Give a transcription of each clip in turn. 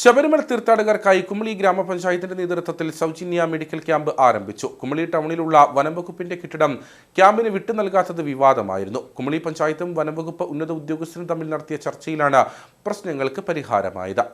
ശബരിമല തീർത്ഥാടകർക്കായി കുമളി ഗ്രാമപഞ്ചായത്തിന്റെ നേതൃത്വത്തിൽ സൗജന്യ മെഡിക്കൽ ക്യാമ്പ് ആരംഭിച്ചു. കുമളി ടൗണിലുള്ള വനംവകുപ്പിന്റെ കെട്ടിടം ക്യാമ്പിന് വിട്ടു നൽകാത്തത് വിവാദമായിരുന്നു. കുമളി പഞ്ചായത്തും വനംവകുപ്പ് ഉന്നത ഉദ്യോഗസ്ഥരും തമ്മിൽ നടത്തിയ ചർച്ചയിലാണ് പ്രശ്നങ്ങൾക്ക് പരിഹാരമായത്.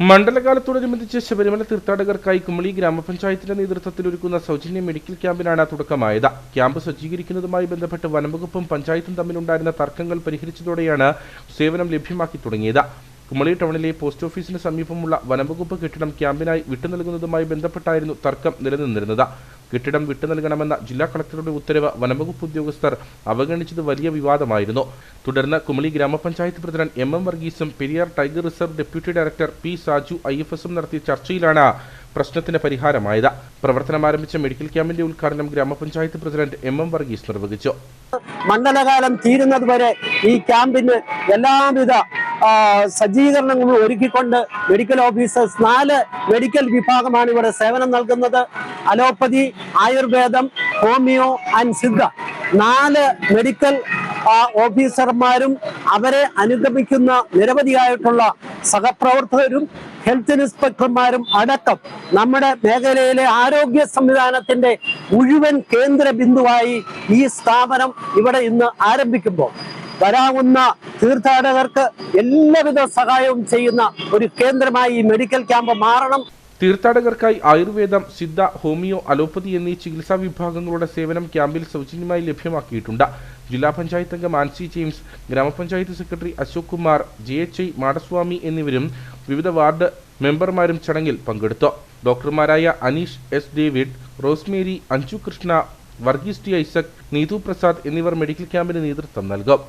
മണ്ഡലകാലത്തോടനുബന്ധിച്ച് ശബരിമല തീർത്ഥാടകർക്കായി കുമളി ഗ്രാമപഞ്ചായത്തിന്റെ നേതൃത്വത്തിൽ ഒരുക്കുന്ന സൗജന്യ മെഡിക്കൽ ക്യാമ്പിനാണ് തുടക്കമായത്. ക്യാമ്പ് സജ്ജീകരിക്കുന്നതുമായി ബന്ധപ്പെട്ട് വനംവകുപ്പും പഞ്ചായത്തും തമ്മിലുണ്ടായിരുന്ന തർക്കങ്ങൾ പരിഹരിച്ചതോടെയാണ് സേവനം ലഭ്യമാക്കി തുടങ്ങിയത്. കുമളി ടൗണിലെ പോസ്റ്റ് ഓഫീസിന് സമീപമുള്ള വനംവകുപ്പ് കെട്ടിടം ക്യാമ്പിനായി വിട്ടു നൽകുന്നതുമായി ബന്ധപ്പെട്ടായിരുന്നു തർക്കം നിലനിന്നിരുന്നത്. കെട്ടിടം വിട്ടു നൽകണമെന്ന ജില്ലാ കളക്ടറുടെ ഉത്തരവ് വനംവകുപ്പ് ഉദ്യോഗസ്ഥർ അവഗണിച്ചത് വലിയ വിവാദമായിരുന്നു. തുടർന്ന് കുമളി ഗ്രാമപഞ്ചായത്ത് president M M വർഗീസും Periyar tiger reserve deputy director P Saju I F എസും നടത്തിയ ചർച്ചയിലാണ് പ്രശ്നത്തിന് പരിഹാരമായത്. പ്രവർത്തനം ആരംഭിച്ച മെഡിക്കൽ ക്യാമ്പിന്റെ ഉദ്ഘാടനം ഗ്രാമപഞ്ചായത്ത് പ്രസിഡന്റ് എം എം വർഗീസ് നിർവഹിച്ചു. മണ്ഡലകാലം തീരുന്നതുവരെ ഈ ക്യാമ്പിന് എല്ലാവിധ ആ, സജ്ജീകരണങ്ങളും ഒരുക്കിക്കൊണ്ട് മെഡിക്കൽ ഓഫീസേഴ്സ് നാല് മെഡിക്കൽ വിഭാഗമാണ് ഇവിടെ സേവനം നൽകുന്നത്. അലോപ്പതി ആയുർവേദം ഹോമിയോ ആൻഡ് സിദ്ധ. നാല് മെഡിക്കൽ ഓഫീസർമാരും അവരെ അനുഗമിക്കുന്ന നിരവധിയായിട്ടുള്ള സഹപ്രവർത്തകരും ഹെൽത്ത് ഇൻസ്പെക്ടർമാരും അടക്കം നമ്മുടെ മേഖലയിലെ ആരോഗ്യ സംവിധാനത്തിന്റെ മുഴുവൻ കേന്ദ്ര ബിന്ദുവായി ഈ സ്ഥാപനം ഇവിടെ ഇന്ന് ആരംഭിക്കുമ്പോൾ വരാവുന്ന തീർത്ഥാടകർക്ക് എല്ലാവിധ സഹായവും ചെയ്യുന്ന ഒരു കേന്ദ്രമായി ഈ മെഡിക്കൽ ക്യാമ്പ് മാറണം. തീർത്ഥാടകർക്കായി ആയുർവേദം സിദ്ധ ഹോമിയോ അലോപ്പതി എന്നീ ചികിത്സാ വിഭാഗങ്ങളുടെ സേവനം ക്യാമ്പിൽ സൗജന്യമായി ലഭ്യമാക്കിയിട്ടുണ്ട്. ജില്ലാ പഞ്ചായത്ത് അംഗം ആൻസി ജെയിംസ് ഗ്രാമപഞ്ചായത്ത് secretary Ashok Kumar J H I Madaswamy എന്നിവരും വിവിധ വാർഡ് മെമ്പർമാരും ചടങ്ങിൽ പങ്കെടുത്തു. ഡോക്ടർമാരായ Aneesh S David Rosemary Anju Krishna Varghese T Isaac Neethu Prasad എന്നിവർ മെഡിക്കൽ ക്യാമ്പിന് നേതൃത്വം നൽകും.